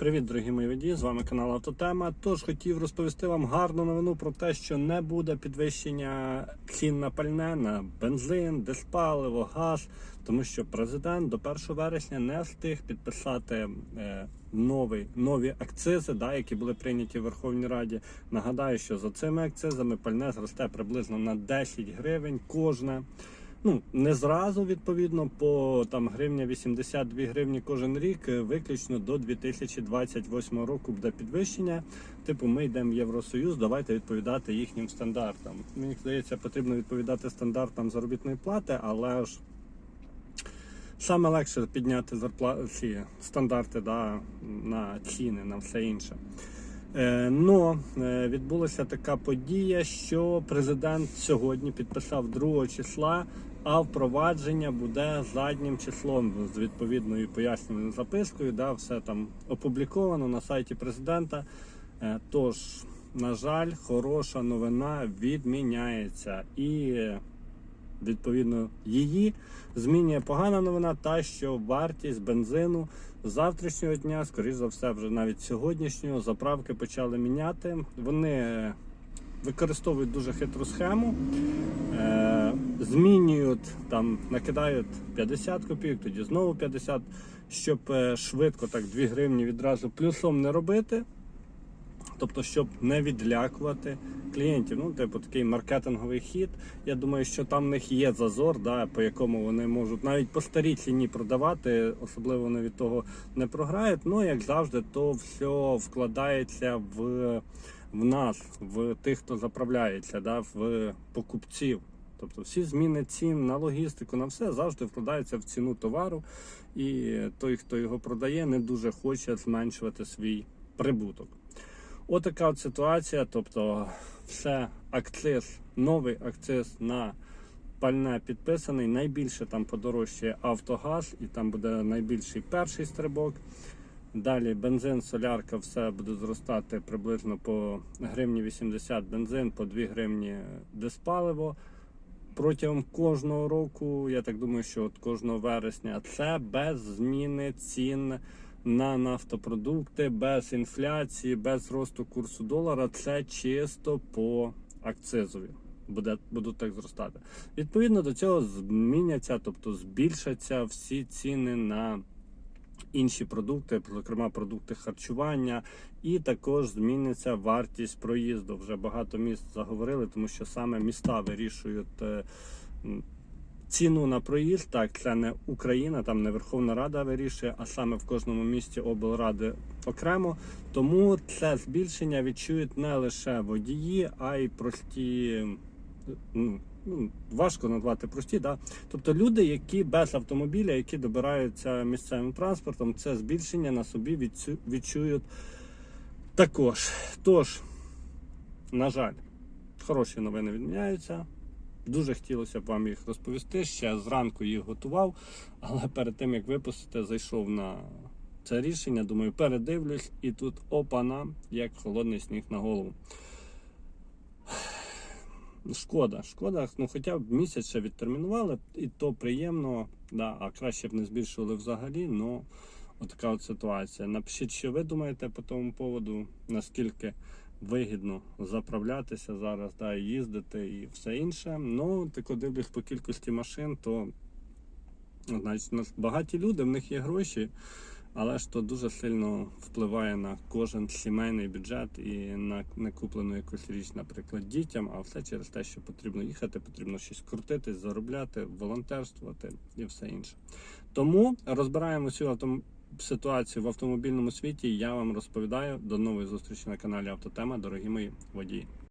Привіт, дорогі мої водії! З вами канал Автотема. Тож хотів розповісти вам гарну новину про те, що не буде підвищення цін на пальне на бензин, диспаливо, газ, тому що президент до 1 вересня не встиг підписати е, новий, нові акцизи, да, які були прийняті в Верховній Раді. Нагадаю, що за цими акцизами пальне зросте приблизно на 10 гривень кожне. Ну, не зразу, відповідно, по там гривня 82 гривні кожен рік, е, виключно до 2028 року буде підвищення. Типу, ми йдемо в Євросоюз, давайте відповідати їхнім стандартам. Мені здається, потрібно відповідати стандартам заробітної плати, але ж саме легше підняти зарплати ці стандарти да, на ціни, на все інше. Е, відбулася така подія, що президент сьогодні підписав 2 числа, а впровадження буде заднім числом з відповідною пояснювальною запискою. Да, все там опубліковано на сайті президента. Е, Тож, на жаль, хороша новина відміняється і. Відповідно, її змінює погана новина, та що вартість бензину завтрашнього дня, скоріш за все, вже навіть сьогоднішнього, заправки почали міняти. Вони е, використовують дуже хитру схему, е, змінюють там, накидають 50 копійок, тоді знову 50, щоб е, швидко так 2 гривні відразу плюсом не робити. Тобто, щоб не відлякувати клієнтів. Ну, типу, такий маркетинговий хід. Я думаю, що там в них є зазор, да, по якому вони можуть навіть по старій ціні продавати, особливо вони від того не програють. Ну, як завжди, то все вкладається в, в нас, в тих, хто заправляється, да, в покупців. Тобто всі зміни цін на логістику, на все завжди вкладаються в ціну товару, і той, хто його продає, не дуже хоче зменшувати свій прибуток. Отака от ситуація. Тобто, все акциз, новий акциз на пальне підписаний. Найбільше там подорожчає Автогаз, і там буде найбільший перший стрибок. Далі бензин, солярка, все буде зростати приблизно по гривні 80 бензин, по 2 гривні диспаливо. Протягом кожного року, я так думаю, що от кожного вересня це без зміни цін на нафтопродукти, без інфляції, без росту курсу долара. Це чисто по акцизові. Буде, будуть так зростати. Відповідно до цього зміняться, тобто збільшаться всі ціни на інші продукти, зокрема продукти харчування, і також зміниться вартість проїзду. Вже багато міст заговорили, тому що саме міста вирішують. е, Ціну на проїзд, так, це не Україна, там не Верховна Рада вирішує, а саме в кожному місті облради окремо. Тому це збільшення відчують не лише водії, а й прості. Ну, ну, важко назвати прості, да? тобто люди, які без автомобіля, які добираються місцевим транспортом, це збільшення на собі відчу- відчують також. Тож, на жаль, хороші новини відміняються. Дуже хотілося б вам їх розповісти. Ще зранку їх готував, але перед тим як випустити, зайшов на це рішення. Думаю, передивлюсь, і тут опана, як холодний сніг на голову. Шкода, шкода, ну хоча б місяць ще відтермінували, і то приємно, да, а краще б не збільшували взагалі. Ну, отака от ситуація. Напишіть, що ви думаєте по тому поводу, наскільки вигідно заправлятися зараз, да, і їздити і все інше. Ну, тако дивлюсь по кількості машин, то значить, багаті люди, в них є гроші, але ж то дуже сильно впливає на кожен сімейний бюджет і на накуплену якусь річ, наприклад, дітям, а все через те, що потрібно їхати, потрібно щось крутитись, заробляти, волонтерствувати і все інше. Тому розбираємо цю автом... ситуацію в автомобільному світі. Я вам розповідаю. До нової зустрічі на каналі Автотема, дорогі мої водії.